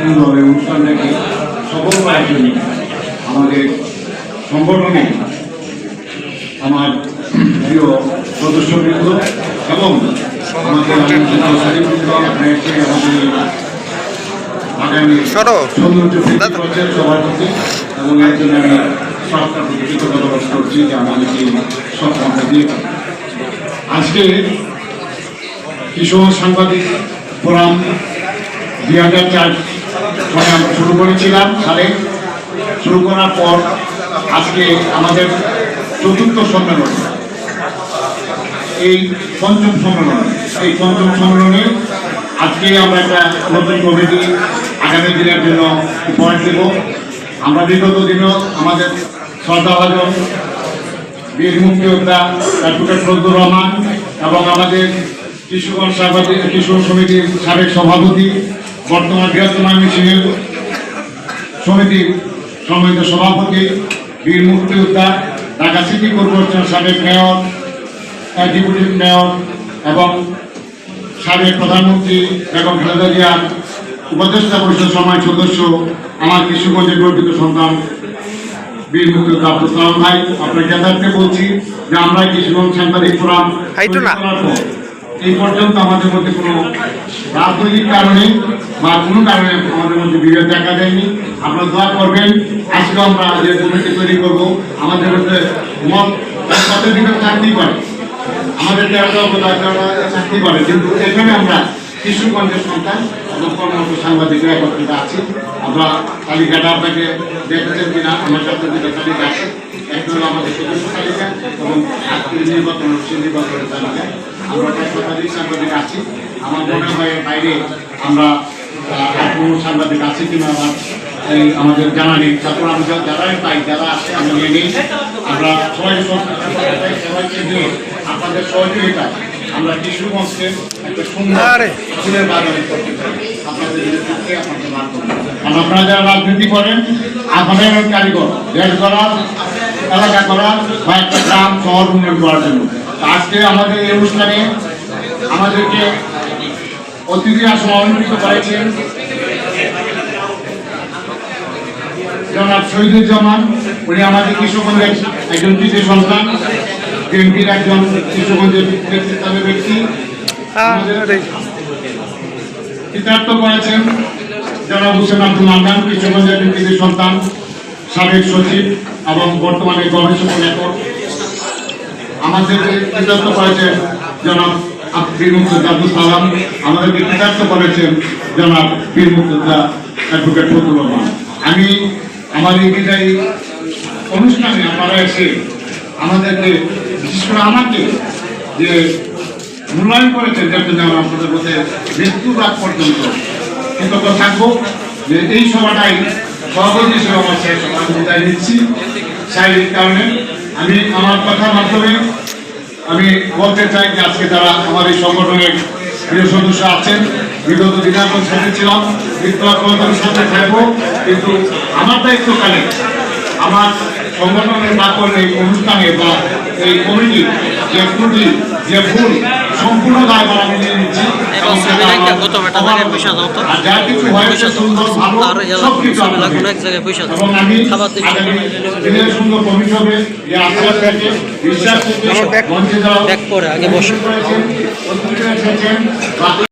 সুন্দর এই অনুষ্ঠানটাকে সফল করার জন্য আমাদের সংগঠনে আমার প্রিয় সদস্যবৃন্দ এবং আমাদের আগামী সৌন্দর্য এবং আমি সরকার প্রতি কৃতজ্ঞতা প্রকাশ করছি যে আমাদেরকে সক্ষমতা দিয়ে আজকে কিশোর সাংবাদিক ফোরাম দুই হাজার চার সালে আমরা শুরু করেছিলাম সালে শুরু করার পর আজকে আমাদের চতুর্থ সম্মেলন। এই পঞ্চম সম্মেলন। এই পঞ্চম সম্মেলনে আজকে আমরা একটা নতুন কমিটি আগামী দিনের জন্য উপহার দেব। আমরা বিগত দিনও আমাদের শ্রদ্ধাভাজন বীর মুক্তিযোদ্ধা অ্যাডভোকেট ফজলুর রহমান এবং আমাদের কিশোরগঞ্জ সভাপতি কিশোর সমিতির সাবেক সভাপতি বর্তমান বৃহত্তম মিছিলের সমিতির সম্মানিত সভাপতি বীর মুক্তিযোদ্ধা ঢাকা সিটি কর্পোরেশনের সাবেক মেয়র ডেপুটি মেয়র এবং সাবেক প্রধানমন্ত্রী বেগম খালেদা জিয়ার উপদেষ্টা পরিষদ সময় সদস্য আমার কিশোরগঞ্জের গর্বিত সন্তান বীর মুক্তিযোদ্ধা আব্দুল সালাম ভাই। আপনার জ্ঞাতার্থে বলছি যে আমরা কিশোরগঞ্জ সাংবাদিক ফোরাম এই পর্যন্ত আমাদের মধ্যে কোনো রাজনৈতিক কারণে বা কোনো কারণে আমাদের মধ্যে বিভেদ দেখা যায়নি। আপনারা দোয়া করবেন আজকে আমরা যে কমিটি তৈরি করব, আমাদের মধ্যে মত বিভেদ থাকতেই পারে। আমাদের তেরোটা থাকতেই পারে। কিন্তু এখানে আমরা কিশোরগঞ্জের সন্তান এবং কর্মরত সাংবাদিকরা একত্রিত আছি। আমরা তালিকাটা আপনাকে দেখেছেন কিনা, আমার কাছে তালিকা আছে। হলো আমাদের সদস্য তালিকা এবং আজকের নির্বাচন নির্বাচনের তালিকা আমরা শতাধিক সাংবাদিক আছি। আমার মনে হয় বাইরে আমরা কোনো সাংবাদিক আছে কিনা আমার আমাদের জানা নেই। তারপর আমরা যারাই পাই যারা আমরা নিয়ে নিই। আমরা সবাই সবাইকে নিয়ে আপনাদের সহযোগিতা আমরা কিশোরগঞ্জকে একটা সুন্দর ফুলের বাগান করতে চাই। আপনাদের বার আপনারা যারা রাজনীতি করেন আপনাদের কারিগর দেশ করার এলাকা করার বা একটা গ্রাম শহর উন্নয়ন করার জন্য। আজকে আমাদের এই অনুষ্ঠানে আমাদেরকে অতিথি আসন অলঙ্কৃত করেছেন জনাব শহীদুজ্জামান। উনি আমাদের কৃষকগঞ্জের একজন কৃষি সন্তান। বিএনপির একজন কৃষকগঞ্জের নেতৃত্বের ব্যক্তি। কৃতার্থ করেছেন জনাব হোসেন আব্দুল কৃষকগঞ্জের একজন কৃষি সন্তান। সাবেক সচিব এবং বর্তমানে গবেষক লেখক আমাদেরকে কৃতার্থ করেছেন জনাব বীর মুক্তিযোদ্ধা সালাম আমাদেরকে কৃতার্থ করেছেন জনাব বীর মুক্তিযোদ্ধা অ্যাডভোকেট ফজলুর রহমান। আমি আমার এই অনুষ্ঠানে আপনারা এসে আমাদেরকে বিশেষ করে আমাকে যে মূল্যায়ন করেছেন, যার জন্য আমরা আপনাদের মধ্যে মৃত্যু রাত পর্যন্ত কৃতজ্ঞ থাকব। যে এই সভাটাই সভাপতি হিসেবে আমার শেষ আমি বিদায় নিচ্ছি শারীরিক কারণে আমি আমার কথার মাধ্যমে আমি বলতে চাই যে আজকে যারা আমার এই সংগঠনের প্রিয় সদস্য আছেন বিগত দিনে সাথে ছিলাম বিপ্লব কর্মীর সাথে থাকব কিন্তু আমার দায়িত্বকালে আমার সংগঠনের করলে এই অনুষ্ঠানে বা এই কমিটি যে ত্রুটি যে ভুল সম্পূর্ণ দায়ভার আমি নিয়ে নিচ্ছি এবং শ্রীলঙ্কা আমার গত বেটা জায়গায় পয়সা দাও তো। আর যা কিছু হয় পয়সা দাও। আর এলাকা সব এলাকা এক জায়গায় পয়সা দাও। এবং আমি খাবার দিচ্ছি। ব্যাগ- ব্যাক পরে আগে বসো।